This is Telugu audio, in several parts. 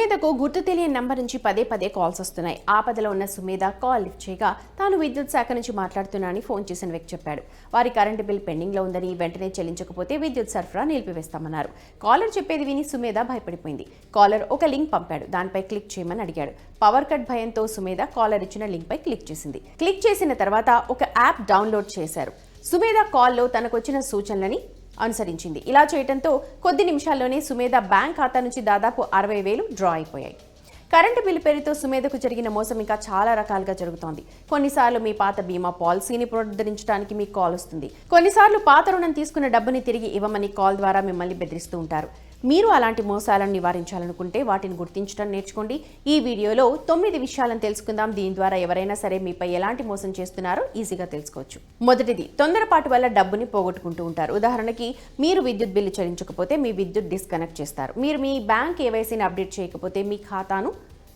సుమేధకు గుర్తు తెలియని నంబర్ నుంచి పదే పదే కాల్స్ వస్తున్నాయి. ఆపదలో ఉన్న సుమేధ కాల్ లిఫ్ట్ చేయగా తాను విద్యుత్ శాఖ నుంచి మాట్లాడుతున్నానని ఫోన్ చేసిన వ్యక్తి చెప్పాడు. వారి కరెంటు బిల్ పెండింగ్లో ఉందని వెంటనే చెల్లించకపోతే విద్యుత్ సరఫరా నిలిపివేస్తామన్నారు. కాలర్ చెప్పేది విని సుమేధ భయపడిపోయింది. కాలర్ ఒక లింక్ పంపాడు. దానిపై క్లిక్ చేయమని అడిగాడు. పవర్ కట్ భయంతో సుమేధ కాలర్ ఇచ్చిన లింక్ పై క్లిక్ చేసింది. క్లిక్ చేసిన తర్వాత ఒక యాప్ డౌన్లోడ్ చేశారు. సుమేధ కాల్లో తనకొచ్చిన సూచనలని అనుసరించింది. ఇలా చేయడంతో కొద్ది నిమిషాల్లోనే సుమేధ బ్యాంక్ ఖాతా నుంచి దాదాపు అరవై వేలు డ్రా అయిపోయాయి. కరెంటు బిల్లు పేరుతో సుమేధకు జరిగిన మోసం ఇంకా చాలా రకాలుగా జరుగుతోంది. కొన్నిసార్లు మీ పాత బీమా పాలసీని పునరుద్ధరించడానికి మీకు కాల్ వస్తుంది. కొన్నిసార్లు పాత రుణం తీసుకున్న డబ్బుని తిరిగి ఇవ్వమని కాల్ ద్వారా మిమ్మల్ని బెదిరిస్తూ ఉంటారు. మీరు అలాంటి మోసాలను నివారించాలనుకుంటే వాటిని గుర్తించడం నేర్చుకోండి. ఈ వీడియోలో తొమ్మిది విషయాలను తెలుసుకుందాం. దీని ద్వారా ఎవరైనా సరే మీపై ఎలాంటి మోసం చేస్తున్నారో ఈజీగా తెలుసుకోవచ్చు. మొదటిది తొందరపాటు వల్ల డబ్బుని పోగొట్టుకుంటూ ఉంటారు. ఉదాహరణకి మీరు విద్యుత్ బిల్లు చెల్లించకపోతే మీ విద్యుత్ డిస్కనెక్ట్ చేస్తారు. మీరు మీ బ్యాంక్ కేవైసీని అప్డేట్ చేయకపోతే మీ ఖాతాను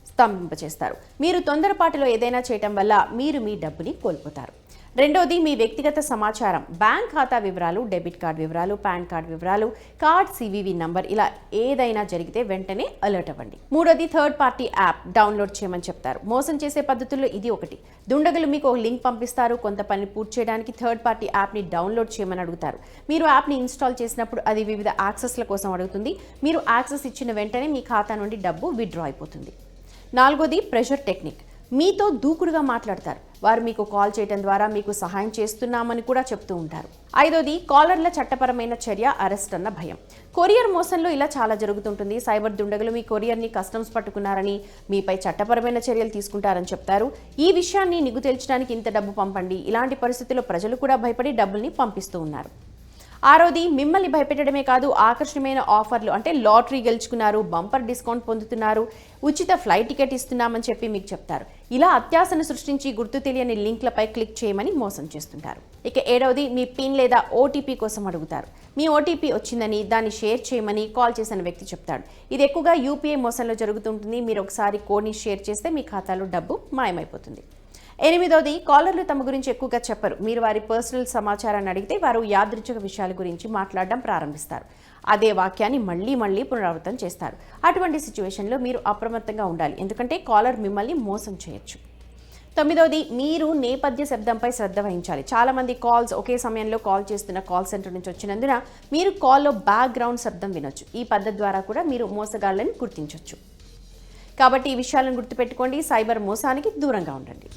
స్తంభింపచేస్తారు. మీరు తొందరపాటులో ఏదైనా చేయటం వల్ల మీరు మీ డబ్బుని కోల్పోతారు. రెండోది మీ వ్యక్తిగత సమాచారం. బ్యాంక్ ఖాతా వివరాలు డెబిట్ కార్డ్ వివరాలు పాన్ కార్డ్ వివరాలు కార్డ్ సివివి నంబర్ ఇలా ఏదైనా జరిగితే వెంటనే అలర్ట్ అవ్వండి. మూడోది థర్డ్ పార్టీ యాప్ డౌన్లోడ్ చేయమని చెప్తారు. మోసం చేసే పద్ధతుల్లో ఇది ఒకటి. దుండగులు మీకు ఒక లింక్ పంపిస్తారు. కొంత పని పూర్తి చేయడానికి థర్డ్ పార్టీ యాప్ని డౌన్లోడ్ చేయమని అడుగుతారు. మీరు యాప్ని ఇన్స్టాల్ చేసినప్పుడు అది వివిధ యాక్సెస్ల కోసం అడుగుతుంది. మీరు యాక్సెస్ ఇచ్చిన వెంటనే మీ ఖాతా నుండి డబ్బు విత్డ్రా అయిపోతుంది. నాలుగోది ప్రెషర్ టెక్నిక్. మీతో దూకుడుగా మాట్లాడతారు. వారు మీకు కాల్ చేయడం ద్వారా మీకు సహాయం చేస్తున్నామని కూడా చెప్తూ ఉంటారు. ఐదోది కాలర్ల చట్టపరమైన చర్య అరెస్ట్ అన్న భయం. కొరియర్ మోసంలో ఇలా చాలా జరుగుతుంటుంది. సైబర్ దుండగులు మీ కొరియర్ని కస్టమ్స్ పట్టుకున్నారని మీపై చట్టపరమైన చర్యలు తీసుకుంటారని చెప్తారు. ఈ విషయాన్ని నిగ్గు తేల్చడానికి ఇంత డబ్బు పంపండి. ఇలాంటి పరిస్థితుల్లో ప్రజలు కూడా భయపడి డబ్బుల్ని పంపిస్తూ ఉన్నారు. ఆరోది మిమ్మల్ని భయపెట్టడమే కాదు ఆకర్షణీయమైన ఆఫర్లు అంటే లాటరీ గెలుచుకున్నారు బంపర్ డిస్కౌంట్ పొందుతున్నారు ఉచిత ఫ్లైట్ టికెట్ ఇస్తున్నామని చెప్పి మీకు చెప్తారు. ఇలా అత్యాసను సృష్టించి గుర్తు తెలియని లింక్లపై క్లిక్ చేయమని మోసం చేస్తుంటారు. ఇక ఏడవది మీ పిన్ లేదా ఓటీపీ కోసం అడుగుతారు. మీ ఓటీపీ వచ్చిందని దాన్ని షేర్ చేయమని కాల్ చేసిన వ్యక్తి చెప్తాడు. ఇది ఎక్కువగా యూపీఐ మోసంలో జరుగుతుంటుంది. మీరు ఒకసారి కోడ్ని షేర్ చేస్తే మీ ఖాతాలో డబ్బు మాయమైపోతుంది. ఎనిమిదోది కాలర్లు తమ గురించి ఎక్కువగా చెప్పరు. మీరు వారి పర్సనల్ సమాచారాన్ని అడిగితే వారు యాదృచ్ఛిక విషయాల గురించి మాట్లాడడం ప్రారంభిస్తారు. అదే వాక్యాన్ని మళ్ళీ మళ్ళీ పునరావృతం చేస్తారు. అటువంటి సిచ్యువేషన్లో మీరు అప్రమత్తంగా ఉండాలి. ఎందుకంటే కాలర్ మిమ్మల్ని మోసం చేయొచ్చు. తొమ్మిదవది మీరు నేపథ్య శబ్దంపై శ్రద్ధ వహించాలి. చాలామంది కాల్స్ ఒకే సమయంలో కాల్ చేస్తున్న కాల్ సెంటర్ నుంచి వచ్చినందున మీరు కాల్లో బ్యాక్గ్రౌండ్ శబ్దం వినొచ్చు. ఈ పద్ధతి ద్వారా కూడా మీరు మోసగాళ్ళని గుర్తించవచ్చు కాబట్టి ఈ విషయాలను గుర్తుపెట్టుకోండి. సైబర్ మోసానికి దూరంగా ఉండండి.